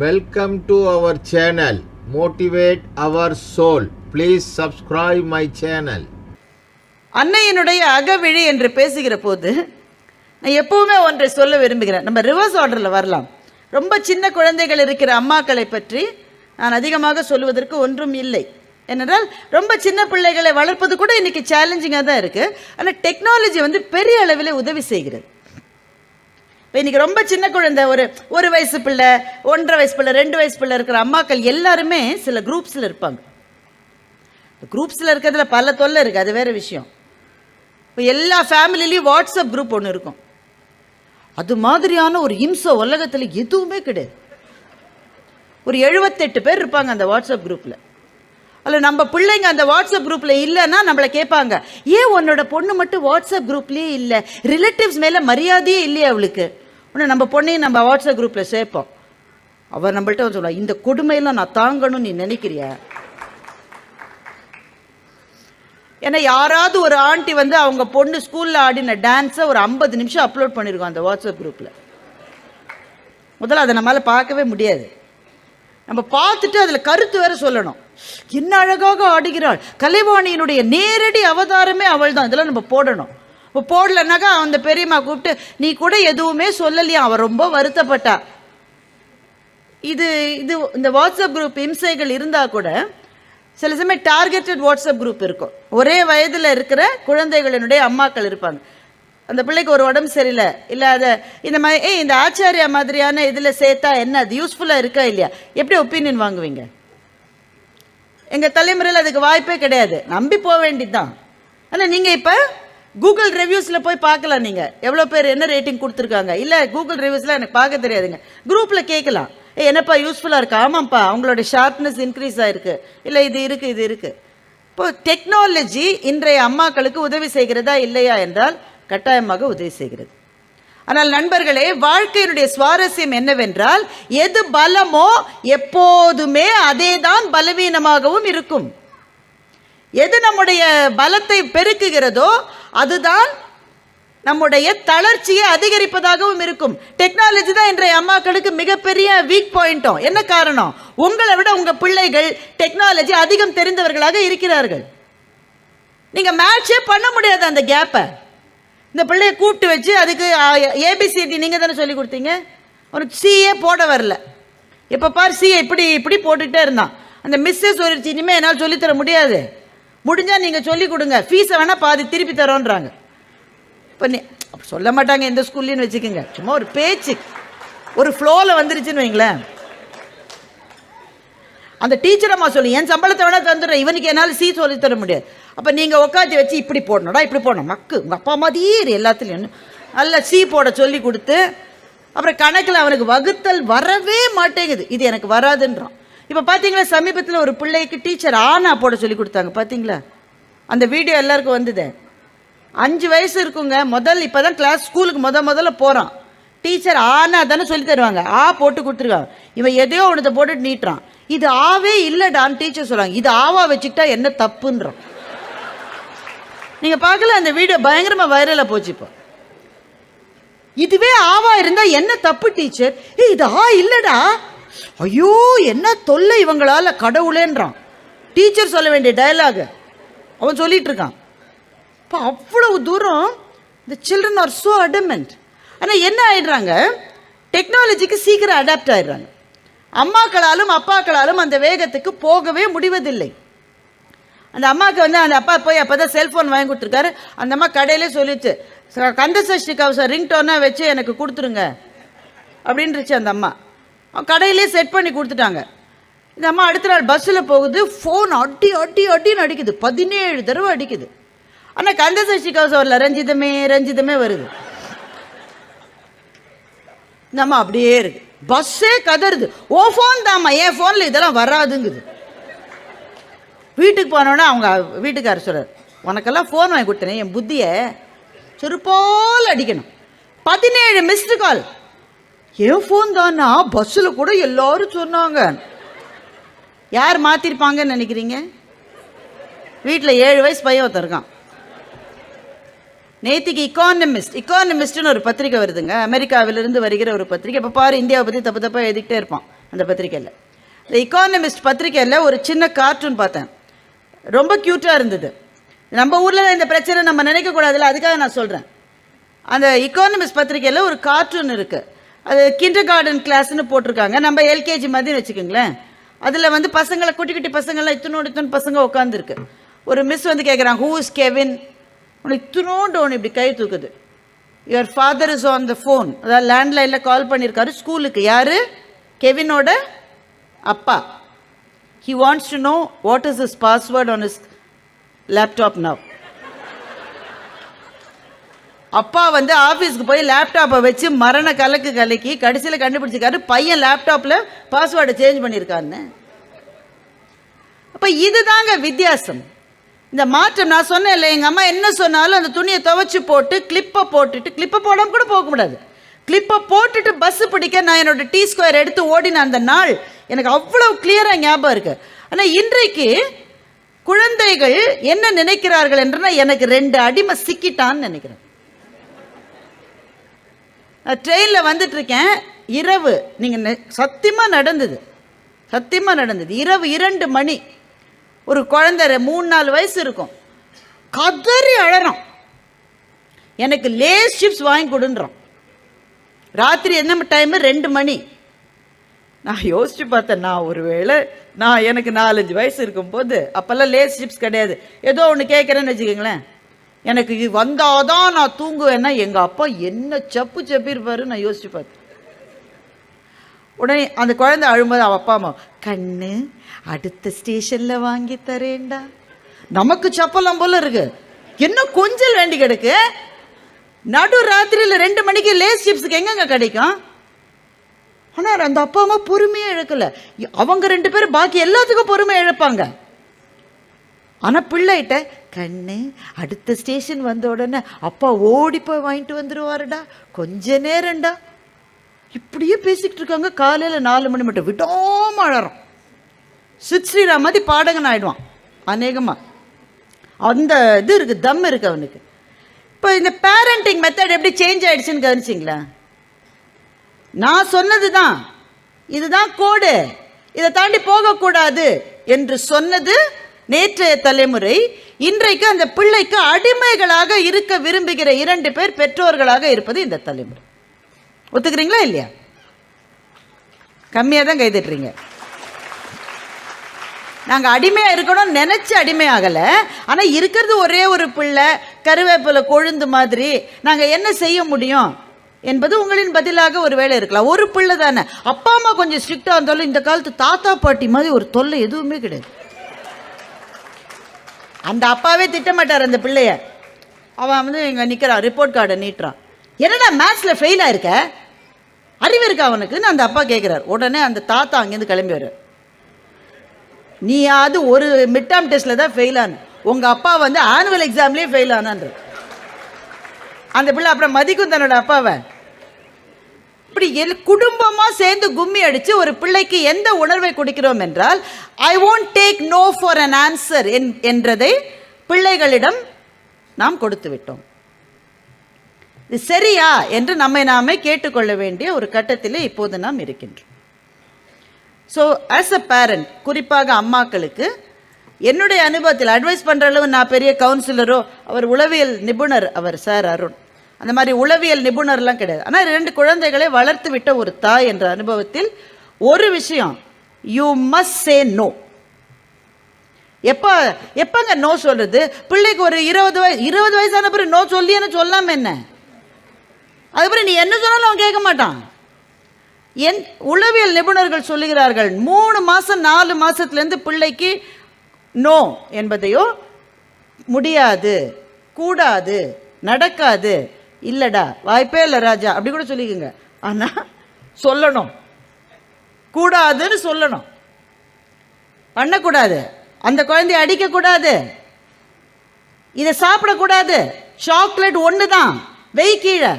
Welcome to our channel motivate our soul please subscribe my channel அன்னையினுடைய அகவிழி என்று பேசுகிற போது நான் எப்பவுமே ஒன்றை சொல்ல விரும்புகிறேன். நம்ம ரிவர்ஸ் ஆர்டரில் வரலாம். ரொம்ப சின்ன குழந்தைகள் இருக்கிற அம்மாக்களை பற்றி நான் அதிகமாக சொல்வதற்கு ஒன்றும் இல்லை. ஏனென்றால் ரொம்ப சின்ன பிள்ளைகளை வளர்ப்பது கூட இன்றைக்கி சேலஞ்சிங்காக தான் இருக்குது ஆனால் டெக்னாலஜி வந்து பெரிய அளவில் உதவி செய்கிறது. இப்போ இன்றைக்கி ரொம்ப சின்ன குழந்தை ஒரு ஒரு வயசு பிள்ளை ஒன்றரை வயசு பிள்ளை ரெண்டு வயசு பிள்ளை இருக்கிற அம்மாக்கள் எல்லாருமே சில குரூப்ஸில் இருப்பாங்க. குரூப்ஸில் இருக்கிறதுல பல தொல்லை இருக்குது அது வேறு விஷயம். இப்போ எல்லா ஃபேமிலிலையும் வாட்ஸ்அப் குரூப் ஒன்று இருக்கும். அது மாதிரியான ஒரு இம்சை உலகத்தில் எதுவுமே கிடையாது. ஒரு எழுபத்தெட்டு பேர் இருப்பாங்க அந்த வாட்ஸ்அப் குரூப்பில் அதில் நம்ம பிள்ளைங்க அந்த வாட்ஸ்அப் குரூப்பில் இல்லைன்னா நம்மளை கேட்பாங்க ஏன் உன்னோட பொண்ணு மட்டும் வாட்ஸ்அப் குரூப்லேயே இல்லை? ரிலேட்டிவ்ஸ் மேலே மரியாதையே இல்லையா அவளுக்கு. உடனே நம்ம பொண்ணையும் நம்ம வாட்ஸ்அப் குரூப்பில் சேர்ப்போம். அவர் நம்மள்ட்ட வந்து இந்த கொடுமையெல்லாம் நான் தாங்கணும்னு நீ நினைக்கிறியா? ஏன்னா யாராவது ஒரு ஆண்டி வந்து அவங்க பொண்ணு ஸ்கூலில் ஆடின டான்ஸை ஒரு ஐம்பது நிமிஷம் அப்லோட் பண்ணியிருக்கோம் அந்த வாட்ஸ்அப் குரூப்பில் முதல்ல அதை நம்மளால் பார்க்கவே முடியாது. நம்ம பார்த்துட்டு அதில் கருத்து வேற சொல்லணும். என்ன அழகாக ஆடுகிறாள். கலைவாணியினுடைய நேரடி அவதாரமே அவள் தான் இதெல்லாம் நம்ம போடணும். இப்போ போடலனாக்கா அந்த பெரியம்மா கூப்பிட்டு நீ கூட எதுவுமே சொல்லலையா? அவள் ரொம்ப வருத்தப்பட்டா. இது இது இந்த வாட்ஸ்அப் குரூப் இம்சைகள் இருந்தால் கூட சில சமயம் டார்கெட்டட் வாட்ஸ்அப் குரூப் இருக்கும். ஒரே வயதில் இருக்கிற குழந்தைகளினுடைய அம்மாக்கள் இருப்பாங்க. அந்த பிள்ளைக்கு ஒரு உடம்பு சரியில்லை இல்லை அதை இந்த மாதிரி ஏய் இந்த ஆச்சாரியா மாதிரியான இதில் சேர்த்தா என்ன? அது யூஸ்ஃபுல்லாக இருக்கா இல்லையா? எப்படி ஒப்பீனியன் வாங்குவீங்க? எங்கள் தலைமுறையில் அதுக்கு வாய்ப்பே கிடையாது. நம்பி போக வேண்டியது தான் ஆனால் நீங்கள் இப்போ கூகுள் ரிவ்யூஸில் போய் பார்க்கலாம் நீங்கள் எவ்வளோ பேர் என்ன ரேட்டிங் கொடுத்துருக்காங்க? இல்லை கூகுள் ரிவ்யூஸில் எனக்கு பார்க்க தெரியாதுங்க. குரூப்பில் கேட்கலாம். ஏ என்னப்பா யூஸ்ஃபுல்லாக இருக்கா? ஆமாம்ப்பா அவங்களோட ஷார்ப்னஸ் இன்க்ரீஸ் ஆகிருக்கு இல்லை இது இருக்குது இது இருக்குது இப்போ டெக்னாலஜி இன்றைய அம்மாக்களுக்கு உதவி செய்கிறதா இல்லையா என்றால் கட்டாயமாக உதவி செய்கிறது. ஆனால் நண்பர்களே வாழ்க்கையினுடைய சுவாரஸ்யம் என்னவென்றால் எது பலமோ எப்போதுமே அதே தான் பலவீனமாகவும் இருக்கும். எது நம்முடைய பலத்தை பெருக்குகிறதோ அதுதான் நம்முடைய தளர்ச்சியை அதிகரிப்பதாகவும் இருக்கும். டெக்னாலஜி தான் இன்றைய அம்மாக்களுக்கு மிகப்பெரிய வீக் பாயிண்ட்டும் என்ன காரணம்? உங்களை விட உங்கள் பிள்ளைகள் டெக்னாலஜி அதிகம் தெரிந்தவர்களாக இருக்கிறார்கள். நீங்கள் மேட்சே பண்ண முடியாது அந்த கேப்பை இந்த பிள்ளைய கூப்பிட்டு வச்சு அதுக்கு ஏபிசிடி நீங்கள் தானே சொல்லி கொடுத்தீங்க? ஒரு சிஏ போட வரல. இப்போ பார் சிஏ இப்படி இப்படி போட்டுக்கிட்டே இருந்தான். அந்த மிஸ்ஸே சொல்லிடுச்சு இனிமேல் என்னால் சொல்லித்தர முடியாது. முடிஞ்சால் நீங்கள் சொல்லி கொடுங்க. ஃபீஸை வேணால் பாதி திருப்பி தரோன்றாங்க. இப்போ நீ அப்படி சொல்ல மாட்டாங்க எந்த ஸ்கூல்லையும் வச்சுக்கோங்க. சும்மா ஒரு பேச்சு. ஒரு ஃப்ளோவில் வந்துருச்சுன்னு வைங்களேன். அந்த டீச்சர் அம்மா சொல்லி என் சம்பளத்தை வேணால் தந்துடுறேன். இவனுக்கு என்னால் சீ சொல்லி தர முடியாது. அப்போ நீங்கள் உட்காந்து வச்சு இப்படி போடணும்டா இப்படி போடணும். மக்கு. உங்கள் அப்பா மாதிரியே எல்லாத்துலேயும். நல்ல சீ போட சொல்லி கொடுத்து அப்புறம் கணக்கில் அவனுக்கு வகுத்தல் வரவே மாட்டேங்குது. இது எனக்கு வராதுன்றான். இப்போ பார்த்தீங்களா சமீபத்தில் ஒரு பிள்ளைக்கு டீச்சர் ஆனா போட சொல்லி கொடுத்தாங்க. பார்த்தீங்களா அந்த வீடியோ எல்லாருக்கும் வந்தது. அஞ்சு வயசு இருக்குங்க. முதல் இப்போ தான் கிளாஸ் ஸ்கூலுக்கு முத முதல்ல போகிறான் டீச்சர் ஆனா தானே சொல்லி தருவாங்க. ஆ போட்டு கொடுத்துருக்காங்க. இவன் எதையோ ஒன்றத்தை போட்டு நீட்டுறான். இது ஆவே இல்லைடான்னு டீச்சர் சொல்கிறாங்க இது ஆவா வச்சுக்கிட்டா என்ன தப்புன்றான். நீங்கள் பார்க்கல அந்த வீடியோ பயங்கரமாக வைரலாக போச்சு இப்போ. இதுவே ஆவா இருந்தால் என்ன தப்பு டீச்சர் ஏய் இது ஆ இல்லைடா. ஐயோ என்ன தொல்லை இவங்களால கடவுளேன்றான். டீச்சர் சொல்ல வேண்டிய டயலாகு அவன் சொல்லிட்டு இருக்கான். இப்போ அவ்வளவு தூரம்? இந்த சில்ட்ரன் ஆர் ஸோ அடமெண்ட் ஆனால் என்ன ஆயிடுறாங்க? டெக்னாலஜிக்கு சீக்கிரம் அடாப்ட் ஆயிடுறாங்க. அம்மாக்களாலும் அப்பாக்களாலும் அந்த வேகத்துக்கு போகவே முடிவதில்லை. அந்த அம்மாவுக்கு வந்து அந்த அப்பா போய் அப்போ தான் செல்ஃபோன் வாங்கி கொடுத்துருக்காரு. அந்த அம்மா கடையிலே சொல்லிச்சு கந்த சஷ்டி கவசம் ரிங் டோனாக வச்சு எனக்கு கொடுத்துருங்க. அப்படின்றச்சு அந்த அம்மா. கடையிலே செட் பண்ணி கொடுத்துட்டாங்க. இந்த அம்மா அடுத்த நாள் பஸ்ஸில் போகுது ஃபோன் அடி அடி அடின்னு அடிக்குது. பதினேழு தடவை அடிக்குது. ஆனால் கந்தசஷி கவசம் வரல. ரஞ்சிதமே ரஞ்சிதமே வருது. இந்த அம்மா அப்படியே இருக்கு. பஸ்ஸே கதறுது. ஓ ஃபோன் தாம்மா என் ஃபோனில் இதெல்லாம் வராதுங்குது. வீட்டுக்கு போனோன்னே அவங்க வீட்டுக்காரர் சொல்கிறார் உனக்கெல்லாம் ஃபோன் வாங்கி கொடுத்தனே என் புத்தியை சுறுப்போல் அடிக்கணும். பதினேழு மிஸ்டு கால் என் ஃபோன் தானா? பஸ்ஸில் கூட எல்லாரும் சொன்னாங்க. யார் மாற்றிருப்பாங்கன்னு நினைக்கிறீங்க? வீட்டில் ஏழு வயசு பையன் ஒருத்தருக்கான் நேத்திக்கு இக்கானமிஸ்ட் இக்கானமிஸ்ட்னு ஒரு பத்திரிக்கை வருதுங்க. அமெரிக்காவிலிருந்து வருகிற ஒரு பத்திரிக்கை. இப்போ பாரு இந்தியாவை பற்றி தப்பு தப்பாக எழுதிக்கிட்டே இருப்பான் அந்த பத்திரிக்கையில். இந்த இக்கானமிஸ்ட் பத்திரிக்கையில் ஒரு சின்ன கார்ட்டூன் பார்த்தேன். ரொம்ப க்யூட்டாக இருந்தது. நம்ம ஊரில் இந்த பிரச்சனை நம்ம நினைக்கக்கூடாதுல்ல அதுக்காக நான் சொல்கிறேன் அந்த இக்கானமிஸ்ட் பத்திரிக்கையில் ஒரு கார்ட்டூன் இருக்குது அது கிண்டர் கார்டன் கிளாஸ்னு போட்டிருக்காங்க. நம்ம எல்கேஜி மாதிரி வச்சுக்கோங்களேன். அதில் வந்து பசங்களை குட்டி குட்டி பசங்கள்லாம் இத்தனோடு இத்தனை பசங்க உட்காந்துருக்கு ஒரு மிஸ் வந்து கேட்குறாங்க ஹூ இஸ் கெவின் உனக்கு இத்தனோண்டு ஒன்று இப்படி கை தூக்குது. Your father is on the phone அதாவது லேண்ட்லைனில் கால் பண்ணியிருக்காரு ஸ்கூலுக்கு யார்? கெவினோட அப்பா. He wants to know what is is password on is laptop now அப்பா வந்து ஆஃபீஸ்க்கு போய் லேப்டாப்பை வச்சு மரண கலக்கு கலக்கி கடைசியில் கண்டுபிடிச்சிருக்காரு. பையன் லேப்டாப்பில் பாஸ்வேர்டை சேஞ்ச் பண்ணியிருக்காருன்னு. அப்போ இதுதாங்க வித்தியாசம். இந்த மாற்றம் நான் சொன்னேன் இல்லை எங்கள் அம்மா என்ன சொன்னாலும் அந்த துணியை துவைச்சி போட்டு கிளிப்பை போட்டுட்டு கிளிப்பை போடாமல் கூட போக முடியாது கிளிப்பை போட்டுட்டு பஸ்ஸு பிடிக்க நான் என்னோட டீ ஸ்கொயர் எடுத்து ஓடின அந்த நாள் எனக்கு அவ்வளோ கிளியராக ஞாபகம் இருக்குது ஆனால் இன்றைக்கு குழந்தைகள் என்ன நினைக்கிறார்கள் என்றனா எனக்கு ரெண்டு அடிமை சிக்கிட்டான்னு நினைக்கிறேன். ட்ரெயினில் வந்துட்டுருக்கேன். இரவு நீங்கள் சத்தியமாக நடந்தது. சத்தியமாக நடந்தது. இரவு இரண்டு மணி. ஒரு குழந்தை ரெ- மூணு நாலு வயசு இருக்கும். கதறி அழறோம் எனக்கு லேஸ் சிப்ஸ் வாங்கி கொடுன்றோம் ராத்திரி என்ன டைமு ரெண்டு மணி. நான் யோசிச்சு பார்த்தேன் நான் ஒருவேளை நான் எனக்கு நாலஞ்சு வயசு இருக்கும்போது அப்போல்லாம் லேஸ் சிப்ஸ் கிடையாது. ஏதோ ஒன்று கேட்குறேன்னு வச்சுக்கோங்களேன். எனக்கு இது வந்தாதான் நான் தூங்குவேன்னா எங்கள் அப்பா என்ன சப்பு சப்பிருப்பாரு நான் யோசிச்சு பார்த்தேன். உடனே அந்த குழந்தை அழும்போது அவள் அப்பா அம்மா கண்ணு அடுத்த ஸ்டேஷனில் வாங்கி தரேன்டா. நமக்கு சப்பலாம் போல இருக்கு. என்ன கொஞ்சல் வேண்டி கிடக்கு? நடு ராத்திரியில் ரெண்டு மணிக்கு லேஸ் சிப்ஸுக்கு எங்கெங்க கிடைக்கும்? ஆனால் அந்த அப்பா அம்மா பொறுமையே இழக்கலை. அவங்க ரெண்டு பேரும் பாக்கி எல்லாத்துக்கும் பொறுமையாக இழப்பாங்க. ஆனால் பிள்ளைகிட்ட கண்ணு அடுத்த ஸ்டேஷன் வந்த உடனே அப்பா ஓடி போய் வாங்கிட்டு வந்துடுவாருடா கொஞ்ச நேரம்டா. இப்படியே பேசிக்கிட்டு இருக்காங்க. காலையில் நாலு மணி மட்டும் விடாமல் அழறோம். சித் ஸ்ரீராம் மாதிரி பாடகன் ஆயிடுவான். அநேகமாக அந்த இது இருக்குது தம் இருக்கு அவனுக்கு. இப்போ இந்த பேரண்டிங் மெத்தட் எப்படி சேஞ்ச் ஆயிடுச்சுன்னு கவனிச்சிங்களா? நான் சொன்னது தான் இதுதான் கோடு. இதை தாண்டி போகக்கூடாது என்று சொன்னது நேற்றைய தலைமுறை இன்றைக்கு அந்த பிள்ளைக்கு அடிமைகளாக இருக்க விரும்புகிற இரண்டு பேர் பெற்றோர்களாக இருப்பது இந்த தலைமுறை. ஒத்துக்கிறீங்களா இல்லையா? கம்மியாக தான் கைதிட்டுறீங்க. நாங்கள் அடிமையாக இருக்கணும்னு நினச்சி அடிமையாகலை ஆனால் இருக்கிறது ஒரே ஒரு பிள்ளை கருவேப்பிலை கொழுந்து மாதிரி. நாங்கள் என்ன செய்ய முடியும்? என்பது உங்களின் பதிலாக ஒரு வேலை இருக்கலாம். ஒரு பிள்ளை தானே. அப்பா அம்மா கொஞ்சம் ஸ்ட்ரிக்டாக இருந்தாலும் இந்த காலத்து தாத்தா பாட்டி மாதிரி ஒரு தொல்லை எதுவுமே கிடையாது. அந்த அப்பாவே திட்டமாட்டார் அந்த பிள்ளைய. அவன் வந்து இங்கே நிற்கிறான் ரிப்போர்ட் கார்டை நீட்டுறான். என்னடா மேத்ஸில் ஃபெயில் ஆயிருக்க? அறிவு இருக்கா அவனுக்குன்னு அந்த அப்பா கேட்குறாரு உடனே அந்த தாத்தா அங்கேருந்து கிளம்பி வர்றார் நீயாவது ஒரு மிட் டேர்ம் டெஸ்ட்டில் தான் ஃபெயில் ஆன. உங்கள் அப்பா வந்து ஆனுவல் எக்ஸாம்லேயே ஃபெயில் ஆனான்ற அந்த பிள்ளை அப்புறம் மதிக்கும் தன்னோட அப்பாவை. இப்படி எல் குடும்பமாக சேர்ந்து கும்மி அடித்து ஒரு பிள்ளைக்கு எந்த உணர்வை கொடுக்கிறோம் என்றால் I won't take no for an answer என் என்றதை பிள்ளைகளிடம் நாம் கொடுத்து விட்டோம். இது சரியா என்று நம்மை நாமே கேட்டுக்கொள்ள வேண்டிய ஒரு கட்டத்திலே இப்போது நாம் இருக்கின்றோம். ஸோ ஆஸ் அ பேரண்ட் குறிப்பாக அம்மாக்களுக்கு என்னுடைய அனுபவத்தில் அட்வைஸ் பண்ணுற அளவு நான் பெரிய கவுன்சிலரோ அவர் உளவியல் நிபுணர் அவர் சார் அருண். அந்த மாதிரி உளவியல் நிபுணர்லாம் கிடையாது. ஆனால் ரெண்டு குழந்தைகளை வளர்த்து விட்ட ஒரு தாய் என்ற அனுபவத்தில் ஒரு விஷயம் யூ மஸ்ட் சே நோ எப்போ எப்போங்க நோ சொல்கிறது பிள்ளைக்கு ஒரு இருபது வயசு இருபது வயசான பிறகு நோ சொல்லியன்னு சொல்லாம என்ன? அதுக்கப்புறம் நீ என்ன சொன்னாலும் அவன் கேட்க மாட்டான். என் உளவியல் நிபுணர்கள் சொல்லுகிறார்கள் மூணு மாதம் நாலு மாதத்துலேருந்து பிள்ளைக்கு நோ என்பதையோ முடியாது கூடாது நடக்காது இல்லைடா வாய்ப்பே இல்லை ராஜா. அப்படி கூட சொல்லிக்கோங்க. ஆனால் சொல்லணும். கூடாதுன்னு சொல்லணும். பண்ணக்கூடாது. அந்த குழந்தைய அடிக்கக்கூடாது. இதை சாப்பிடக்கூடாது. சாக்லேட் ஒன்று தான் வெய் கீழே.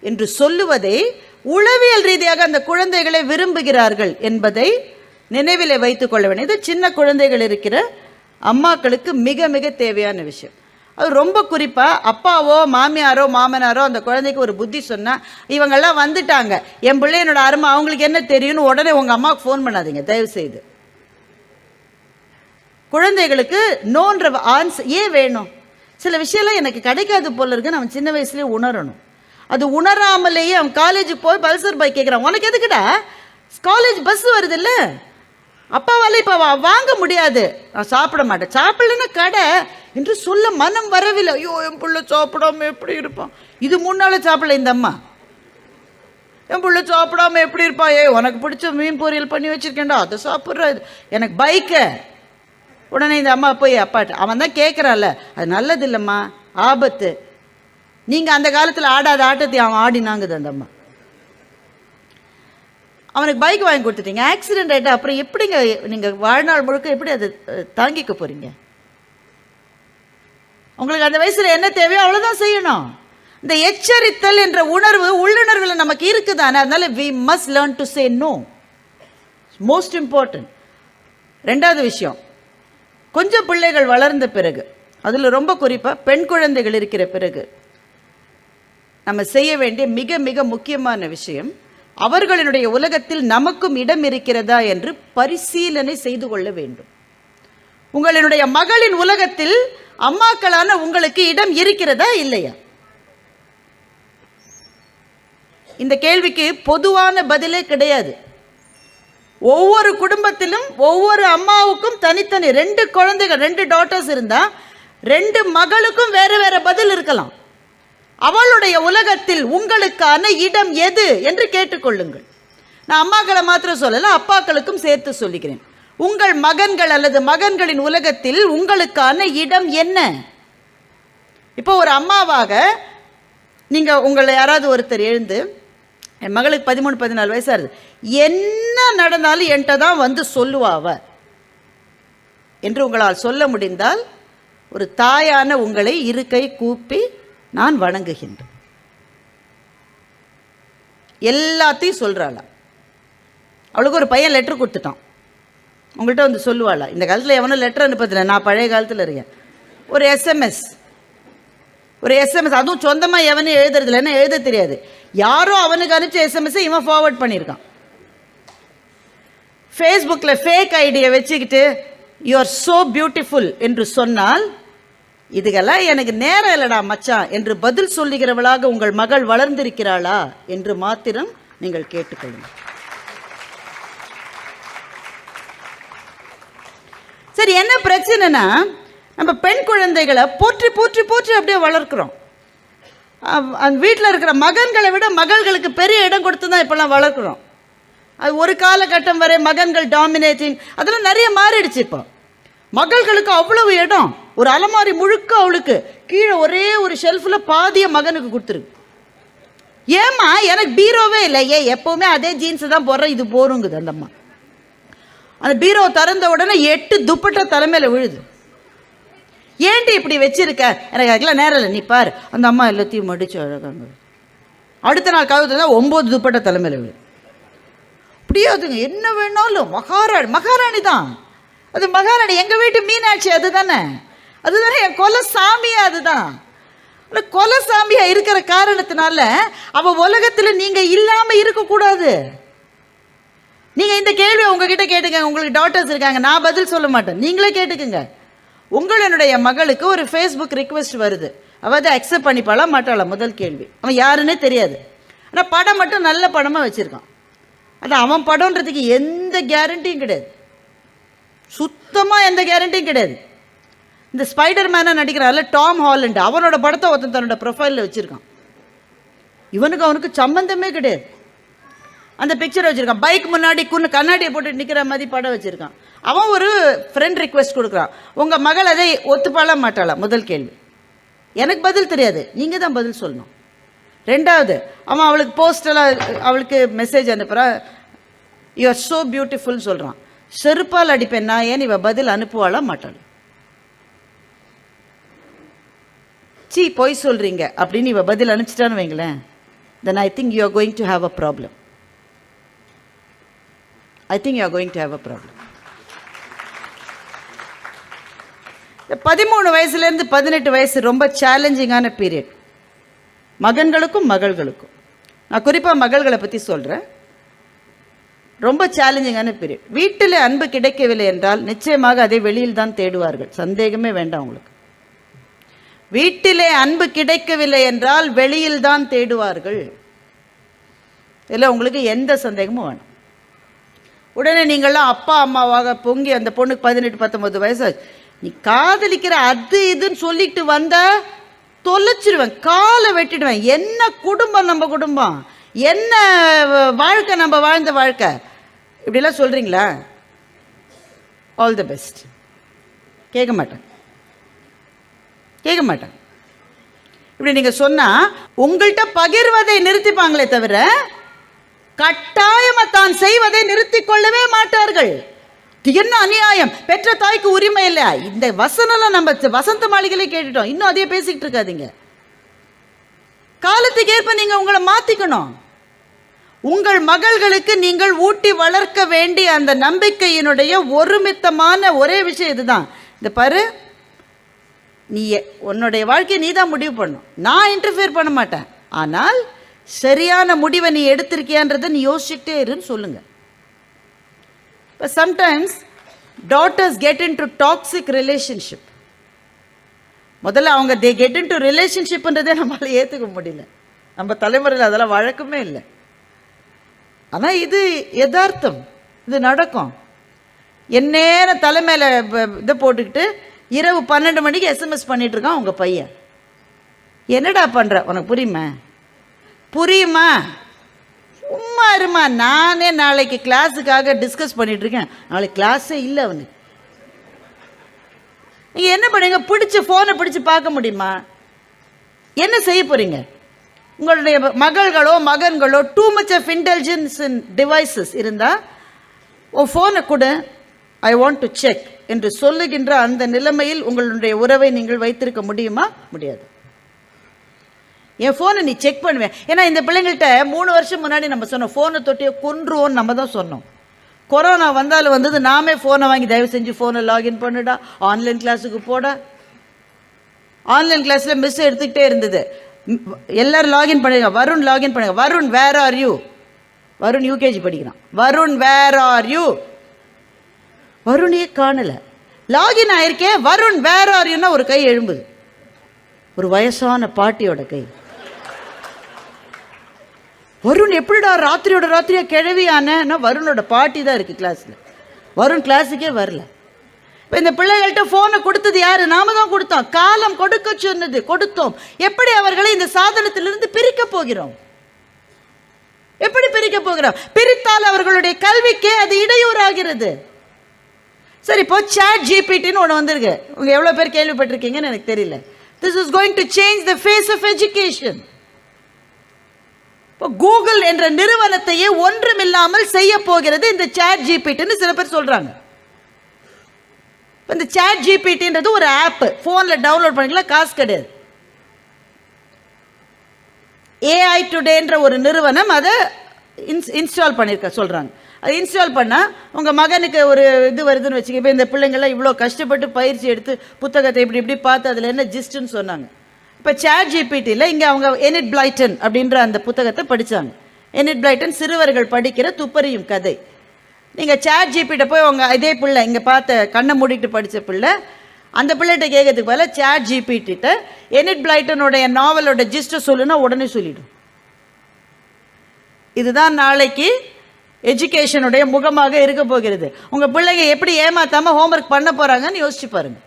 என்று சொல்லுவதை உளவியல் ரீதியாக அந்த குழந்தைகளை விரும்புகிறார்கள் என்பதை நினைவிலே வைத்துக் கொள்ள வேண்டும் இது சின்ன குழந்தைகள் இருக்கிற அம்மாக்களுக்கு மிக மிக தேவையான விஷயம். அது ரொம்ப குறிப்பாக அப்பாவோ மாமியாரோ மாமனாரோ அந்த குழந்தைக்கு ஒரு புத்தி சொன்னால் இவங்கெல்லாம் வந்துட்டாங்க. என் பிள்ளை என்னோட அருமை அவங்களுக்கு என்ன தெரியும்னு உடனே உங்கள் அம்மாவுக்கு ஃபோன் பண்ணாதீங்க தயவுசெய்து. குழந்தைகளுக்கு நோன்ற ஆன்சர் ஏன் வேணும்? சில விஷயம்லாம் எனக்கு கிடைக்காது போல இருக்கு நம்ம சின்ன வயசுலேயே உணரணும். அது உணராமலேயே அவன் காலேஜுக்கு போய் பல்சர் பைக் கேட்குறான் உனக்கு எதுக்குடா? காலேஜ் பஸ் வருது இல்லை அப்பாவால் இப்போ வாங்க முடியாது. நான் சாப்பிட மாட்டேன். சாப்பிடலன்னா கடை. என்று சொல்ல மனம் வரவில்லை. ஐயோ என் பிள்ளை சாப்பிடாம எப்படி இருப்பான்? இது முன்னால சாப்பிடல இந்த அம்மா. என் பிள்ளை சாப்பிடாம எப்படி இருப்பா? ஏ உனக்கு பிடிச்ச மீன் பொரியல் பண்ணி வச்சிருக்கேன்டா அதை சாப்பிட்ற எனக்கு பைக்கை. உடனே இந்த அம்மா போய் அப்பாட்ட அவன் தான் கேட்குறான்ல அது நல்லது இல்லைம்மா ஆபத்து. நீங்கள் அந்த காலத்தில் ஆடாத ஆட்டத்தை அவன் ஆடினாங்குது அந்த அம்மா. அவனுக்கு பைக் வாங்கி கொடுத்துட்டீங்க. ஆக்சிடென்ட் ஆகிட்டா அப்புறம் எப்படிங்க நீங்கள் வாழ்நாள் முழுக்க எப்படி அதை தாங்கிக்க போகிறீங்க உங்களுக்கு அந்த வயசில் என்ன தேவையோ அவ்வளோதான் செய்யணும். இந்த எச்சரித்தல் என்ற உணர்வு உள்ளுணர்வில் நமக்கு இருக்குதானே? அதனால we must learn to say no most important ரெண்டாவது விஷயம். கொஞ்சம் பிள்ளைகள் வளர்ந்த பிறகு அதில் ரொம்ப குறிப்பாக பெண் குழந்தைகள் இருக்கிற பிறகு நம்ம செய்ய வேண்டிய மிக மிக முக்கியமான விஷயம் அவர்களினுடைய உலகத்தில் நமக்கும் இடம் இருக்கிறதா என்று பரிசீலனை செய்து கொள்ள வேண்டும். உங்களினுடைய மகளின் உலகத்தில் அம்மாக்களான உங்களுக்கு இடம் இருக்கிறதா இல்லையா? இந்த கேள்விக்கு பொதுவான பதிலே கிடையாது. ஒவ்வொரு குடும்பத்திலும் ஒவ்வொரு அம்மாவுக்கும் தனித்தனி ரெண்டு குழந்தைகள் ரெண்டு டாட்டர்ஸ் இருந்தால் ரெண்டு மகளுக்கும் வேறு வேறு பதில் இருக்கலாம். அவளுடைய உலகத்தில் உங்களுக்கான இடம் எது என்று கேட்டுக்கொள்ளுங்கள். நான் அம்மாக்களை மாத்திரம் சொல்லலை அப்பாக்களுக்கும் சேர்த்து சொல்லிக்கிறேன். உங்கள் மகன்கள் அல்லது மகன்களின் உலகத்தில் உங்களுக்கான இடம் என்ன? இப்போ ஒரு அம்மாவாக நீங்கள் உங்களை யாராவது ஒருத்தர் எழுந்து என் மகளுக்கு பதிமூணு பதினாலு வயசாக இருக்குது என்ன நடந்தாலும் என்கிட்ட தான் வந்து சொல்லுவா என்று உங்களால் சொல்ல முடிந்தால் ஒரு தாயான உங்களை இருக்கை கூப்பி நான் வணங்குகின்றேன். எல்லாத்தையும் சொல்கிறாளாம் அவளுக்கு ஒரு பையன் லெட்டர் கொடுத்துட்டான். உங்கள்கிட்ட வந்து சொல்லுவாளா? இந்த காலத்தில் எவனும் லெட்டர் அனுப்பதில்லை நான் பழைய காலத்தில் இருக்கேன். ஒரு எஸ்எம்எஸ் ஒரு எஸ்எம்எஸ் அதுவும் சொந்தமாக எவனும் எழுதுறது இல்லைன்னா எழுத தெரியாது. யாரோ அவனுக்கு அனுப்பிச்ச எஸ்எம்எஸ்ஸை இவன் ஃபார்வர்ட் பண்ணியிருக்கான். ஃபேஸ்புக்கில் ஃபேக் ஐடியை வச்சுக்கிட்டு யூ ஆர் ஸோ பியூட்டிஃபுல் என்று சொன்னால் இதுகெல்லாம் எனக்கு நேரம் இல்லடா மச்சான் என்று பதில் சொல்லுகிறவளாக உங்கள் மகள் வளர்ந்திருக்கிறாளா என்று மாத்திரம் நீங்கள் கேட்டுக்கொள்ளுங்கள். சரி என்ன பிரச்சனைனா நம்ம பெண் குழந்தைகளை போற்றி போற்றி போற்றி அப்படியே வளர்க்குறோம். அந்த வீட்டில் இருக்கிற மகன்களை விட மகள்களுக்கு பெரிய இடம் கொடுத்து தான் இப்போல்லாம் வளர்க்குறோம். அது ஒரு காலகட்டம் வரை மகன்கள் டாமினேட்டிங் அதெல்லாம் நிறைய மாறிடுச்சு இப்போ. மகள்களுக்கு அவ்வளவு இடம் ஒரு அலமாரி முழுக்க அவளுக்கு கீழே ஒரே ஒரு ஷெல்ஃபில் பாதிய மகனுக்கு கொடுத்துருக்கு. ஏம்மா எனக்கு பீரோவே இல்லை. ஏன் எப்போவுமே அதே ஜீன்ஸு தான் போடுறேன் இது போருங்குது அந்தம்மா அந்த பீரோ திறந்த உடனே எட்டு துப்பட்டா தலைமையில் விழுது. ஏன்டி இப்படி வச்சிருக்க? எனக்கு அதுக்கெல்லாம் நேரம் இல்லை. நீ பாரு. அந்த அம்மா எல்லாத்தையும் மடிச்சு அழகாங்க. அடுத்த நாள் கவுத்து தான் ஒம்பது துப்பட்ட தலைமையில் விழுது. அப்படியே அதுங்க என்ன வேணாலும் மகாராணி மகாராணி தான். அது மகாராணி எங்கள் வீட்டு மீனாட்சி அதுதானே. அதுதானே என் கொலை சாமியா அதுதான். கொலை சாமியா இருக்கிற காரணத்தினால அவள் உலகத்தில் நீங்கள் இல்லாமல் இருக்கக்கூடாது. நீங்கள் இந்த கேள்வி உங்ககிட்ட கேட்டுக்கங்க. உங்களுக்கு டாட்டர்ஸ் இருக்காங்க. நான் பதில் சொல்ல மாட்டேன். நீங்களே கேட்டுக்குங்க. உங்களுடைய மகளுக்கு ஒரு ஃபேஸ்புக் ரிக்வெஸ்ட் வருது. அவள் அதை அக்செப்ட் பண்ணிப்பாளா மாட்டாளா? முதல் கேள்வி. அவன் யாருன்னே தெரியாது. ஆனால் படம் மட்டும் நல்ல படமாக வச்சுருக்கான். அது அவன் படம்ன்றதுக்கு எந்த கேரண்டியும் கிடையாது. சுத்தமாக எந்த கேரண்டியும் கிடையாது. இந்த ஸ்பைடர் மேனாக நடிக்கிறாள் டாம் ஹாலண்ட் அவனோட படத்தை ஒருத்தன் தன்னோட ப்ரொஃபைலில் வச்சுருக்கான். இவனுக்கு அவனுக்கு சம்மந்தமே கிடையாது. அந்த பிக்சர் வச்சுருக்கான். பைக் முன்னாடி குன்னு கண்ணாடியை போட்டு நிற்கிற மாதிரி படம் வச்சுருக்கான். அவன் ஒரு ஃப்ரெண்ட் ரிக்வெஸ்ட் கொடுக்குறான். உங்கள் மகள் அதை ஒத்துப்பாளா மாட்டாளா? முதல் கேள்வி. எனக்கு பதில் தெரியாது. நீங்கள் தான் பதில் சொல்லணும். ரெண்டாவது அவன் அவளுக்கு போஸ்டெல்லாம் அவளுக்கு மெசேஜ் அனுப்புகிறான் யூஆர் ஸோ பியூட்டிஃபுல்னு சொல்கிறான் செருப்பால் அடிப்பேன் நான். ஏன் இவ பதில் அனுப்புவாளா மாட்டாள்? சி பொய் சொல்கிறீங்க அப்படின்னு இவ பதில் அனுப்பிச்சிட்டான்னு வைங்களேன். Then I think you are going to have a problem I think you are கோயிங் to have a ப்ராப்ளம் இந்த பதிமூணு வயசுலேருந்து பதினெட்டு வயசு ரொம்ப சேலஞ்சிங்கான பீரியட் மகன்களுக்கும் மகள்களுக்கும். நான் குறிப்பாக மகள்களை பற்றி சொல்கிறேன் ரொம்ப சேலஞ்சிங்கான பீரியட் வீட்டில் அன்பு கிடைக்கவில்லை என்றால் நிச்சயமாக அதை வெளியில் தான் தேடுவார்கள். சந்தேகமே வேண்டாம் உங்களுக்கு. வீட்டிலே அன்பு கிடைக்கவில்லை என்றால் வெளியில் தான் தேடுவார்கள். இதில் உங்களுக்கு எந்த சந்தேகமும் வேணும். உடனே நீங்கள்லாம் அப்பா அம்மாவாக பொங்கி அந்த பொண்ணுக்கு பதினெட்டு பத்தொம்பது வயசு நீ காதலிக்கிற அது இதுன்னு சொல்லிட்டு வந்த தொலைச்சிடுவேன் காலை வெட்டிடுவேன். என்ன குடும்பம் நம்ம குடும்பம்? என்ன வாழ்க்கை நம்ம வாழ்ந்த வாழ்க்கை? இப்படிலாம் சொல்கிறீங்களா ஆல் தி பெஸ்ட் கேட்க மாட்டேன். கேட்க மாட்டேன். இப்படி நீங்கள் சொன்னால் உங்கள்கிட்ட பகிர்வதை நிறுத்திப்பாங்களே தவிர கட்டாயமா தான் செய்வதை நிறுத்திக் கொள்ளவே மாட்டார்கள். என்ன அநியாயம்? பெற்ற தாய்க்கு உரிமை இல்லை. இந்த வசனம்லாம் நம்ம வசந்த மாளிகையிலே கேட்டுட்டோம். இன்னும் அதையே பேசிக்கிட்டு இருக்காதீங்க. காலத்துக்கு ஏற்ப நீங்க உங்களை மாத்திக்கணும். உங்கள் மகள்களுக்கு நீங்கள் ஊட்டி வளர்க்க வேண்டிய அந்த நம்பிக்கையினுடைய ஒருமித்தமான ஒரே விஷயம் இதுதான். இந்த பாரு நீ உன்னுடைய வாழ்க்கையை நீ தான் முடிவு பண்ணும் நான் இன்டர்ஃபியர் பண்ண மாட்டேன். ஆனால் சரியான முடிவை நீ எடுத்திருக்கியான்றதை நீ யோசிச்சுட்டே இருன்னு சொல்லுங்க. இப்போ sometimes daughters get into toxic relationship முதல்ல அவங்க தே கெட் இன் டு ரிலேஷன்ஷிப்ன்றதே நம்மளால் ஏற்றுக்க முடியல. நம்ம தலைமுறையில் அதெல்லாம் வழக்கமே இல்லை. ஆனால் இது யதார்த்தம். இது நடக்கும். எந்நேரம் தலைமையில் இதை போட்டுக்கிட்டு இரவு பன்னெண்டு மணிக்கு எஸ்எம்எஸ் பண்ணிகிட்ருக்கான் இருக்கான் உங்கள் பையன். என்னடா பண்ணுற உனக்கு புரியுமா? புரியுமா? சும்மா இருமா நானே நாளைக்கு கிளாஸுக்காக டிஸ்கஸ் பண்ணிகிட்ருக்கேன் நாளைக்கு கிளாஸே இல்லை அவனுக்கு நீங்கள் என்ன பண்ணுங்க பிடிச்ச ஃபோனை பிடிச்சி பார்க்க முடியுமா? என்ன செய்ய போகிறீங்க உங்களுடைய மகள்களோ மகன்களோ too much of intelligence in devices இருந்தால் ஓ ஃபோனை கொடு. ஐ வாண்ட் டு செக் என்று சொல்லுகின்ற அந்த நிலைமையில் உங்களுடைய உறவை நீங்கள் வைத்திருக்க முடியுமா? முடியாது. என் ஃபோனை நீ செக் பண்ணுவேன் ஏன்னா இந்த பிள்ளைங்கள்ட்ட மூணு வருஷம் முன்னாடி நம்ம சொன்னோம் ஃபோனை தொட்டியை கொன்றுவோன்னு நம்ம தான் சொன்னோம். கொரோனா வந்தாலும் வந்தது நாமே ஃபோனை வாங்கி தயவு செஞ்சு ஃபோனை லாகின் பண்ணுடா ஆன்லைன் கிளாஸுக்கு போடா. ஆன்லைன் கிளாஸில் மிஸ் எடுத்துக்கிட்டே இருந்தது. எல்லோரும் லாகின் பண்ணுங்க வருண் லாகின் பண்ணுங்க. Varun where are you Varun UKG படிக்கிறான். வருண் வேர் ஆர் யூ வருணையே காணலை. லாகின் ஆயிருக்கே. வருண் வேர் ஆர் யூன்னா ஒரு கை எழும்புது. ஒரு வயசான பாட்டியோட கை. வருண் எப்படிடா ராத்திரியோட ராத்திரியா கிழவியானன்னா வருணோட பாட்டி தான் இருக்குது கிளாஸில் வருண் கிளாஸுக்கே வரல. இப்போ இந்த பிள்ளைகள்கிட்ட ஃபோனை கொடுத்தது யாரு? நாம தான் கொடுத்தோம். காலம் கொடுக்க சொன்னது கொடுத்தோம். எப்படி அவர்களை இந்த சாதனத்திலிருந்து பிரிக்க போகிறோம்? எப்படி பிரிக்க போகிறோம்? பிரித்தால் அவர்களுடைய கல்விக்கே அது இடையூறாகிறது. சரி இப்போ சாட் ஜிபிடின்னு ஒன்று வந்திருக்கு. உங்கள் எவ்வளோ பேர் கேள்விப்பட்டிருக்கீங்கன்னு எனக்கு தெரியல. This is going to change the face of education இப்போ கூகுள் என்ற நிறுவனத்தையே ஒன்றுமில்லாமல் செய்ய போகிறது இந்த சேட் ஜிபிடின்னு சில பேர் சொல்கிறாங்க இந்த சேட் ஜிபிடின்றது ஒரு ஆப்பு ஃபோனில் டவுன்லோட் பண்ணிக்கலாம் காசு கிடையாது. ஏஐ டுடேன்ற ஒரு நிறுவனம் அதை இன்ஸ் இன்ஸ்டால் பண்ணியிருக்க சொல்கிறாங்க அது இன்ஸ்டால் பண்ணால் உங்கள் மகனுக்கு ஒரு இது வருதுன்னு வச்சுக்க இப்போ இந்த பிள்ளைங்கள்லாம் இவ்வளோ கஷ்டப்பட்டு பயிற்சி எடுத்து புத்தகத்தை இப்படி இப்படி பார்த்து அதில் என்ன ஜிஸ்ட்டுன்னு சொன்னாங்க. இப்போ சேட் ஜிபிடியில் இங்கே அவங்க எனிட் பிளைட்டன் அப்படின்ற அந்த புத்தகத்தை படித்தாங்க எனிட் பிளைட்டன் சிறுவர்கள் படிக்கிற துப்பறியும் கதை. நீங்கள் சேட் ஜிபிட்ட போய் உங்க இதே பிள்ளை இங்கே பார்த்த கண்ணை மூடிட்டு படித்த பிள்ளை அந்த பிள்ளைகிட்ட கேட்கறதுக்கு பதில் சேட் ஜிபிட்ட எனிட் பிளைட்டனுடைய நாவலோட ஜிஸ்ட்டை சொல்லுன்னா உடனே சொல்லிடும். இதுதான் நாளைக்கு எஜுகேஷனுடைய முகமாக இருக்க போகிறது. உங்கள் பிள்ளைங்க எப்படி ஏமாத்தாமல் ஹோம்ஒர்க் பண்ண போகிறாங்கன்னு யோசிச்சு பாருங்க.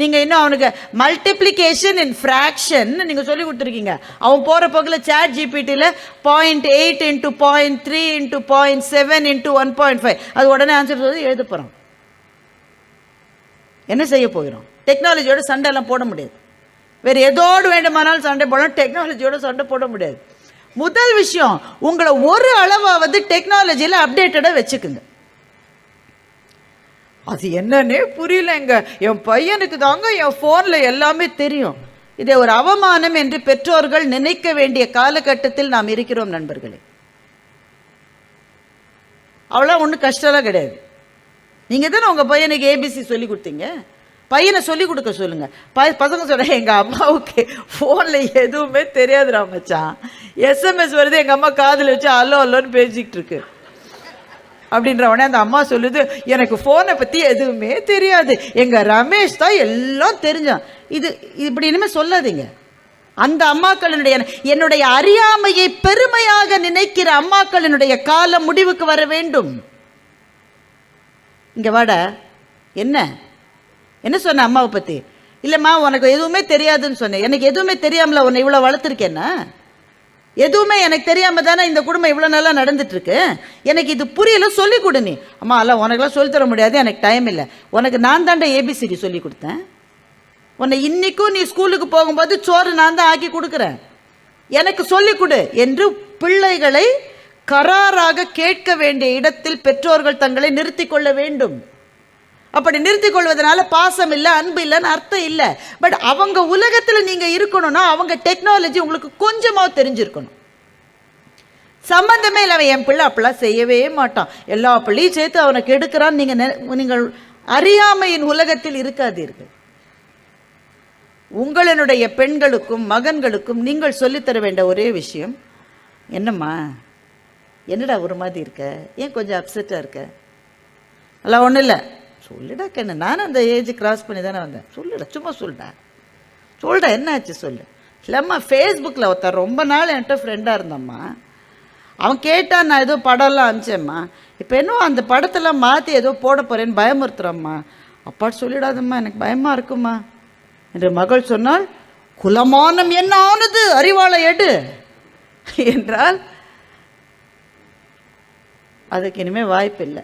நீங்கள் இன்னும் அவனுக்கு மல்டிப்ளிகேஷன் இன் ஃப்ராக்ஷன் நீங்கள் சொல்லி கொடுத்துருக்கீங்க. அவன் போகிற போக்கில் chat ஜிபிடியில் point eight into point three into point seven into one point five அது உடனே ஆன்சர் சொல்லி எழுத போகிறோம் என்ன செய்ய போகிறோம்? டெக்னாலஜியோட சண்டைலாம் போட முடியாது. வேறு எதோடு வேண்டுமானாலும் சண்டை போடலாம். டெக்னாலஜியோட சண்டை போட முடியாது. முதல் விஷயம் உங்களை ஒரு அளவாவது டெக்னாலஜியில் அப்டேட்டடாக வச்சுக்குங்க. அது என்னன்னே புரியலங்க. என் பையனுக்கு தாங்க என் ஃபோனில் எல்லாமே தெரியும். இதை ஒரு அவமானம் என்று பெற்றோர்கள் நினைக்க வேண்டிய காலகட்டத்தில் நாம் இருக்கிறோம் நண்பர்களே. அவ்வளோ ஒன்றும் கஷ்டம்லாம் கிடையாது. நீங்கள் தானே உங்கள் பையனுக்கு ஏபிசி சொல்லி கொடுத்தீங்க? பையனை சொல்லி கொடுக்க சொல்லுங்க. ப பசங்க சொல்கிறேன் எங்கள் அம்மாவுக்கு ஃபோனில் எதுவுமே தெரியாதுடா மச்சான் எஸ்எம்எஸ் வருது எங்கள் அம்மா காதில் வச்சு அல்லோ அல்லோன்னு பேசிக்கிட்டு இருக்கு. அப்படின்ற உடனே அந்த அம்மா சொல்லுது எனக்கு ஃபோனை பற்றி எதுவுமே தெரியாது. எங்கள் ரமேஷ் தான் எல்லாம் தெரிஞ்சான். இது இப்படி இனிமேல் சொல்லாதீங்க. அந்த அம்மாக்களினுடைய என்னுடைய அறியாமையை பெருமையாக நினைக்கிற அம்மாக்களினுடைய காலம் முடிவுக்கு வர வேண்டும். இங்கே வாடா. என்ன? என்ன சொன்ன அம்மாவை பற்றி இல்லைம்மா உனக்கு எதுவுமே தெரியாதுன்னு சொன்னேன். எனக்கு எதுவுமே தெரியாமல உன்னை இவ்வளோ வளர்த்துருக்கேன்னா? எதுவுமே எனக்கு தெரியாமல் தானே இந்த குடும்பம் இவ்வளோ நல்லா நடந்துட்டுருக்கு? எனக்கு இது புரியல சொல்லி கொடு நீ. அம்மா அல்ல உனக்கெல்லாம் சொல்லித் தர முடியாது எனக்கு டைம் இல்லை. உனக்கு நான் தாண்டா ஏபிசிடி சொல்லி கொடுத்தேன். உன்னை இன்றைக்கும் நீ ஸ்கூலுக்கு போகும்போது சோறு நான் தான் ஆக்கி கொடுக்குறேன். எனக்கு சொல்லிக் கொடு என்று பிள்ளைகளை கராராக கேட்க வேண்டிய இடத்தில் பெற்றோர்கள் தங்களை நிறுத்தி கொள்ள வேண்டும். அப்படி நிறுத்திக் கொள்வதனால பாசம் இல்லை அன்பு இல்லைன்னு அர்த்தம் இல்லை. பட் அவங்க உலகத்தில் நீங்கள் இருக்கணும்னா அவங்க டெக்னாலஜி உங்களுக்கு கொஞ்சமாக தெரிஞ்சிருக்கணும். சம்பந்தமே இல்லை அவன் என் பிள்ளை அப்படிலாம் செய்யவே மாட்டான். எல்லா பிள்ளையும் சேர்த்து அவனை கெடுக்கிறான்னு நீங்கள் நீங்கள் அறியாமையின் உலகத்தில் இருக்காதீர்கள். உங்களினுடைய பெண்களுக்கும் மகன்களுக்கும் நீங்கள் சொல்லித்தர வேண்டிய ஒரே விஷயம் என்னம்மா? என்னடா ஒரு மாதிரி இருக்க? ஏன் கொஞ்சம் அப்செட்டாக இருக்க? அதெல்லாம் ஒன்றும் இல்லை. சொல்லிடா கண்ணு. நானும் அந்த ஏஜ் கிராஸ் பண்ணி தானே வந்தேன். சொல்லுடா சும்மா சொல்லிடா. சொல்டா என்னாச்சு சொல்லு. இல்லைம்மா ஃபேஸ்புக்கில் ஒருத்தர் ரொம்ப நாள் என்கிட்ட ஃப்ரெண்டாக இருந்தம்மா. அவன் கேட்டான் நான் ஏதோ படம்லாம் அனுப்பிச்சேம்மா. இப்போ என்ன அந்த படத்தெல்லாம் மாற்றி ஏதோ போட போகிறேன்னு பயமுறுத்துறம்மா. அப்பா சொல்லிடாதம்மா எனக்கு பயமாக இருக்குமா என்று மகள் சொன்னால் குலமானம் என்ன ஆனது? அறிவாளை எடு. என்றால் அதுக்கு இனிமேல் வாய்ப்பு இல்லை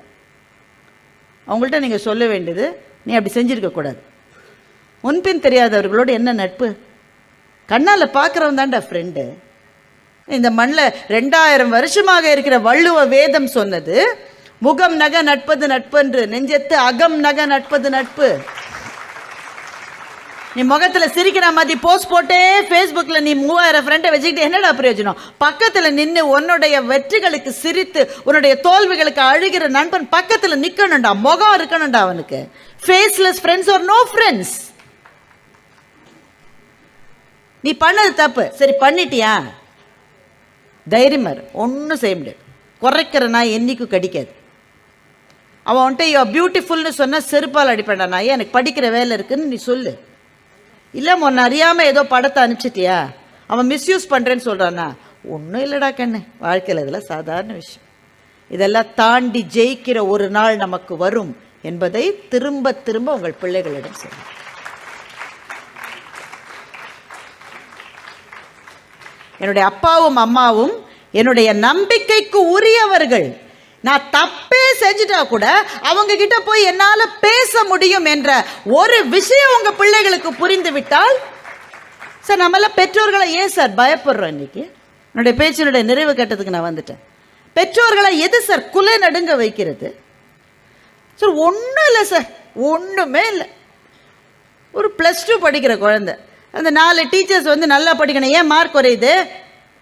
அவங்கள்ட்ட நீங்கள் சொல்ல வேண்டியது நீ அப்படி செஞ்சுருக்கக்கூடாது முன்பின் தெரியாதவர்களோடு என்ன நட்பு? கண்ணால் பார்க்குறவன் தான்டா ஃப்ரெண்டு இந்த மண்ணில் ரெண்டாயிரம் வருஷமாக இருக்கிற வள்ளுவ வேதம் சொன்னது முகம் நக நட்பது நட்பென்று நெஞ்சத்து அகம் நக நட்பது நட்பு. நீ முகத்தில் சிரிக்கிற மாதிரி போஸ்ட் போட்டே ஃபேஸ்புக்கில் நீ மூவாயிரம் ஃப்ரெண்டை வச்சுக்கிட்டு என்னடா பிரயோஜனம்? பக்கத்தில் நின்று உன்னுடைய வெற்றிகளுக்கு சிரித்து உன்னுடைய தோல்விகளுக்கு அழுகிற நண்பன் பக்கத்தில் நிற்கணும்டா முகம் இருக்கணும்டா அவனுக்கு. ஃபேஸ்லெஸ் ஃப்ரெண்ட்ஸ் ஒரு நோ ஃப்ரெண்ட்ஸ் நீ பண்ணது தப்பு. சரி பண்ணிட்டியா? தைரியமார் ஒன்றும் செய்ய முடியாது. குறைக்கிற நாய் என்னைக்கும் கடிக்காது. அவன் வந்துட்டு பியூட்டிஃபுல்னு சொன்னால் செருப்பால் அடிப்பேன்டா நான் எனக்கு படிக்கிற வேலை இருக்குன்னு நீ சொல்லு. இல்லை முன்ன அறியாமல் ஏதோ படத்தை அனுப்பிச்சிட்டியா? அவன் மிஸ்யூஸ் பண்ணுறேன்னு சொல்கிறானா ஒன்றும் இல்லைடா கண்ணு. வாழ்க்கையில் இதெல்லாம் சாதாரண விஷயம். இதெல்லாம் தாண்டி ஜெயிக்கிற ஒரு நாள் நமக்கு வரும் என்பதை திரும்ப திரும்ப உங்கள் பிள்ளைகளிடம் சொல்லுங்கள் என்னுடைய அப்பாவும் அம்மாவும் என்னுடைய நம்பிக்கைக்கு உரியவர்கள். நான் தப்பு செஞ்சுட்டா கூட அவங்க கிட்ட போய் என்னால் பேச முடியும் என்ற ஒரு விஷயம் உங்க பிள்ளைகளுக்கு புரிந்து விட்டால் சார் நம்மளாம் பெற்றோர்களை ஏன் சார் பயப்படுறோம் இன்னைக்கு? என்னுடைய பேச்சினுடைய நிறைவு கட்டத்துக்கு நான் வந்துட்டேன். பெற்றோர்களை எது சார் குலை நடுங்க வைக்கிறது? சார் ஒன்றும் இல்லை சார். ஒன்றுமே இல்லை. ஒரு ப்ளஸ் டூ படிக்கிற குழந்தை. அந்த நாலு டீச்சர்ஸ் வந்து நல்லா படிக்கணும். ஏன் மார்க் குறையுது?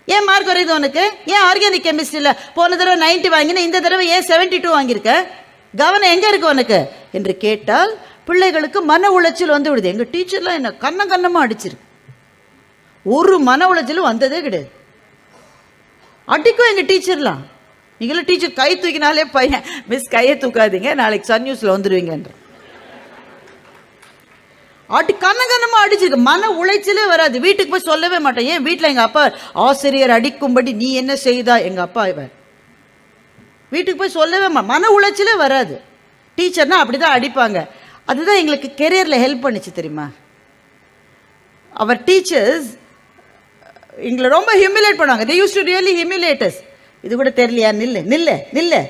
ஏன் மார்க் வருது உனக்கு? ஏன் ஆர்கானிக் கெமிஸ்ட்ரியில் போன தடவை நைன்ட்டி வாங்கினேன் இந்த தடவை ஏன் செவன்ட்டி டூ வாங்கியிருக்க? கவனம் எங்கே இருக்கு உனக்கு? என்று கேட்டால் பிள்ளைகளுக்கு மன உளைச்சல் வந்து விடுது. எங்கள் டீச்சர்லாம் என்ன கண்ணம் கண்ணமாக அடிச்சிருக்கு. ஒரு மன உளைச்சலும் வந்ததே கிடையாது. அடிக்கும் எங்கள் டீச்சர்லாம் நீங்களும் டீச்சர் கை தூக்கினாலே பையன் மிஸ் கையை தூக்காதீங்க நாளைக்கு சன் நியூஸில் வந்துடுவீங்கன்ற அடி கண்ணகண்ணமா அடிச்சிருக்கு. மன உளைச்சலே வராது. வீட்டுக்கு போய் சொல்லவே மாட்டேன். ஏன்? வீட்டில் எங்கள் அப்பா ஆசிரியர் அடிக்கும்படி நீ என்ன செய்தா? எங்கள் அப்பா இவன் வீட்டுக்கு போய் சொல்லவே மா மன உளைச்சலே வராது. டீச்சர்னா அப்படி தான் அடிப்பாங்க. அதுதான் எங்களுக்கு கெரியரில் ஹெல்ப் பண்ணுச்சு தெரியுமா? அவர் டீச்சர்ஸ் எங்களை ரொம்ப ஹியூமிலேட் பண்ணுவாங்க. They used to really humiliate us இது கூட தெரியலையா? நில்லு நில்லு நில்லு.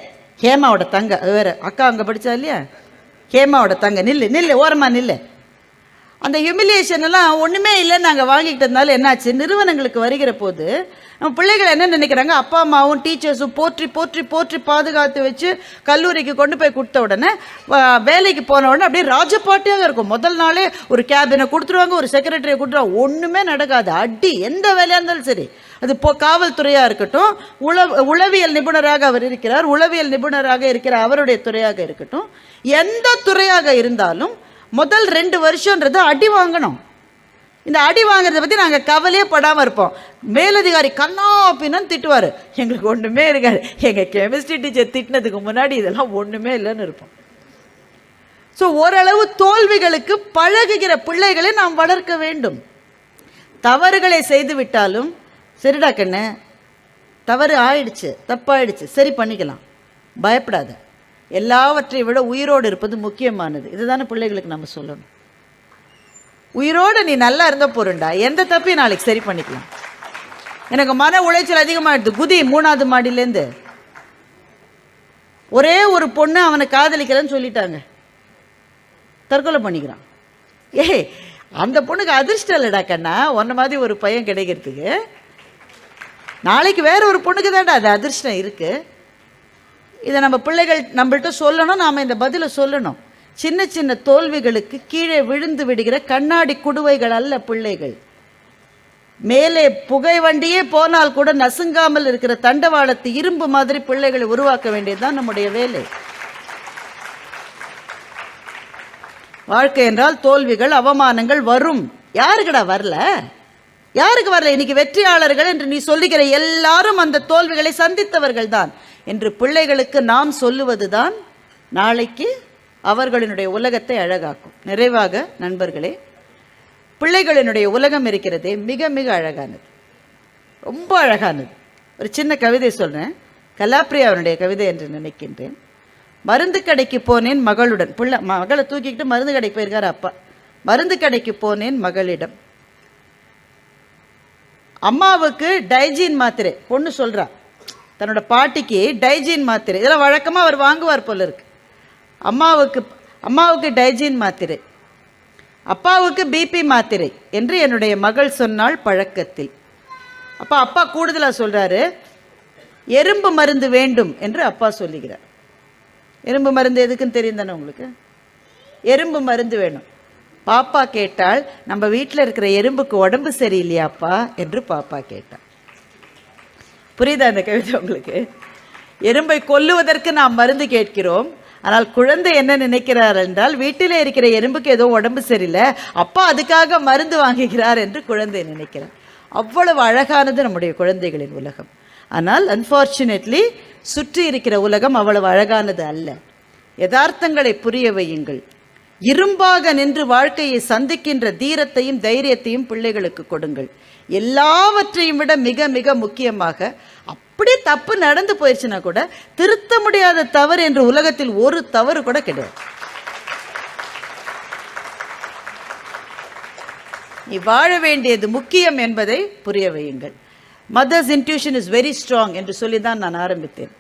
ஹேமாவோட தங்க வேறு வேற. அக்கா அங்கே படித்தா இல்லையா? ஹேமாவோட தங்க. நில்லு நில்லு. ஓரமாக நில்லு. அந்த ஹியூமிலியேஷன் எல்லாம் ஒன்றுமே இல்லை நாங்கள் வாங்கிக்கிட்டதுனால என்னாச்சு? நிறுவனங்களுக்கு வருகிற போது நம்ம பிள்ளைகள் என்ன நினைக்கிறாங்க? அப்பா அம்மாவும் டீச்சர்ஸும் போற்றி போற்றி போற்றி பாதுகாத்து வச்சு கல்லூரிக்கு கொண்டு போய் கொடுத்த உடனே வேலைக்கு போன உடனே அப்படியே ராஜபாட்டியாக இருக்கும். முதல் நாளே ஒரு கேபினை கொடுத்துருவாங்க ஒரு செக்ரட்டரியை கொடுத்துருவாங்க. ஒன்றுமே நடக்காது. அடி எந்த வேலையாக இருந்தாலும் சரி. அது இப்போ காவல்துறையாக இருக்கட்டும் உளவு உளவியல் நிபுணராக அவர் இருக்கிறார். உளவியல் நிபுணராக இருக்கிற அவருடைய துறையாக இருக்கட்டும். எந்த துறையாக இருந்தாலும் முதல் ரெண்டு வருஷன்றது அடி வாங்கணும். இந்த அடி வாங்குறத பற்றி நாங்கள் கவலையே படாமல் இருப்போம். மேலதிகாரி கண்ணா அப்படின்னு திட்டுவார். எங்களுக்கு ஒன்றுமே இருக்காது. எங்கள் கெமிஸ்ட்ரி டீச்சர் திட்டினதுக்கு முன்னாடி இதெல்லாம் ஒன்றுமே இல்லைன்னு இருப்போம். ஸோ ஓரளவு தோல்விகளுக்கு பழகுகிற பிள்ளைகளை நாம் வளர்க்க வேண்டும். தவறுகளை செய்து விட்டாலும் சரிடா கண்ணு தவறு ஆயிடுச்சு தப்பாயிடுச்சு சரி பண்ணிக்கலாம். பயப்படாத. எல்லாவற்றை விட உயிரோடு இருப்பது முக்கியமானது. இதுதானே பிள்ளைகளுக்கு நம்ம சொல்லணும். உயிரோடு நீ நல்லா இருந்த பொருண்டா? எந்த தப்பையும் நாளைக்கு சரி பண்ணிக்கலாம். எனக்கு மன உளைச்சல் அதிகமாகிடுது குதி மூணாவது மாடியிலேருந்து ஒரே ஒரு பொண்ணு அவனை காதலிக்கிறேன்னு சொல்லிட்டாங்க. தற்கொலை பண்ணிக்கிறான். ஏய் அந்த பொண்ணுக்கு அதிர்ஷ்டம் இல்லைடா கண்ணா. உன்ன மாதிரி ஒரு பையன் கிடைக்கிறதுக்கு. நாளைக்கு வேற ஒரு பொண்ணுக்கு தான்டா அது அதிர்ஷ்டம் இருக்குது இதை நம்ம பிள்ளைகள் நம்மள்ட்ட சொல்லணும் நாம் இந்த பதிலை சொல்லணும். சின்ன சின்ன தோல்விகளுக்கு கீழே விழுந்து விடுகிற கண்ணாடி குடுவைகள் அல்ல பிள்ளைகள். மேலே புகை வண்டியே போனால் கூட நசுங்காமல் இருக்கிற தண்டவாளத்து இரும்பு மாதிரி பிள்ளைகளை உருவாக்க வேண்டியதுதான் நம்முடைய வேலை. வாழ்க்கை என்றால் தோல்விகள் அவமானங்கள் வரும். யாருக்கடா வரல? யாருக்கு வரல? இன்னைக்கு வெற்றியாளர்கள் என்று நீ சொல்லுகிற எல்லாரும் அந்த தோல்விகளை சந்தித்தவர்கள் தான் என்று பிள்ளைகளுக்கு நாம் சொல்லுவதுதான் நாளைக்கு அவர்களினுடைய உலகத்தை அழகாக்கும். நிறைவாக நண்பர்களே பிள்ளைகளினுடைய உலகம் இருக்கிறதே மிக மிக அழகானது. ரொம்ப அழகானது. ஒரு சின்ன கவிதை சொல்கிறேன் கலாப்ரியா அவனுடைய கவிதை என்று நினைக்கின்றேன். மருந்து கடைக்கு போனேன் மகளுடன். பிள்ளை மகளை தூக்கிக்கிட்டு மருந்து கடைக்கு போயிருக்கார் அப்பா. மருந்து கடைக்கு போனேன் மகளிடம். அம்மாவுக்கு டைஜீன் மாத்திரை பொண்ணு சொல்கிறா தன்னோட பாட்டிக்கு டைஜீன் மாத்திரை. இதெல்லாம் வழக்கமாக அவர் வாங்குவார் போல இருக்கு. அம்மாவுக்கு அம்மாவுக்கு டைஜீன் மாத்திரை. அப்பாவுக்கு பிபி மாத்திரை என்று என்னுடைய மகள் சொன்னாள் பழக்கத்தில். அப்பா அப்பா கூடுதலாக சொல்கிறாரு எறும்பு மருந்து வேண்டும் என்று அப்பா சொல்லுகிறார். எறும்பு மருந்து எதுக்குன்னு தெரியும் தானே உங்களுக்கு? எறும்பு மருந்து வேணும். பாப்பா கேட்டால் நம்ம வீட்டில் இருக்கிற எறும்புக்கு உடம்பு சரியில்லையாப்பா? என்று பாப்பா கேட்டாள் புரியுதா அந்த கவிதை உங்களுக்கு? எறும்பை கொல்லுவதற்கு நாம் மருந்து கேட்கிறோம். ஆனால் குழந்தை என்ன நினைக்கிறார் என்றால் வீட்டிலே இருக்கிற எறும்புக்கு ஏதோ உடம்பு சரியில்லை அப்பா அதுக்காக மருந்து வாங்குகிறார் என்று குழந்தை நினைக்கிறார். அவ்வளவு அழகானது நம்முடைய குழந்தைகளின் உலகம். ஆனால் அன்ஃபார்ச்சுனேட்லி சுற்றி இருக்கிற உலகம் அவ்வளவு அழகானது அல்ல. யதார்த்தங்களை புரிய வையுங்கள். இரும்பாக நின்று வாழ்க்கையை சந்திக்கின்ற தீரத்தையும் தைரியத்தையும் பிள்ளைகளுக்கு கொடுங்கள். எல்லாவற்றையும் விட மிக மிக முக்கியமாக அப்படியே தப்பு நடந்து போயிடுச்சுன்னா கூட திருத்த முடியாத தவறு என்று உலகத்தில் ஒரு தவறு கூட கிடையாது. நீ வாழ வேண்டியது முக்கியம் என்பதை புரிய வையுங்கள். Mother's intuition is very strong என்று சொல்லி தான் நான் ஆரம்பித்தேன்.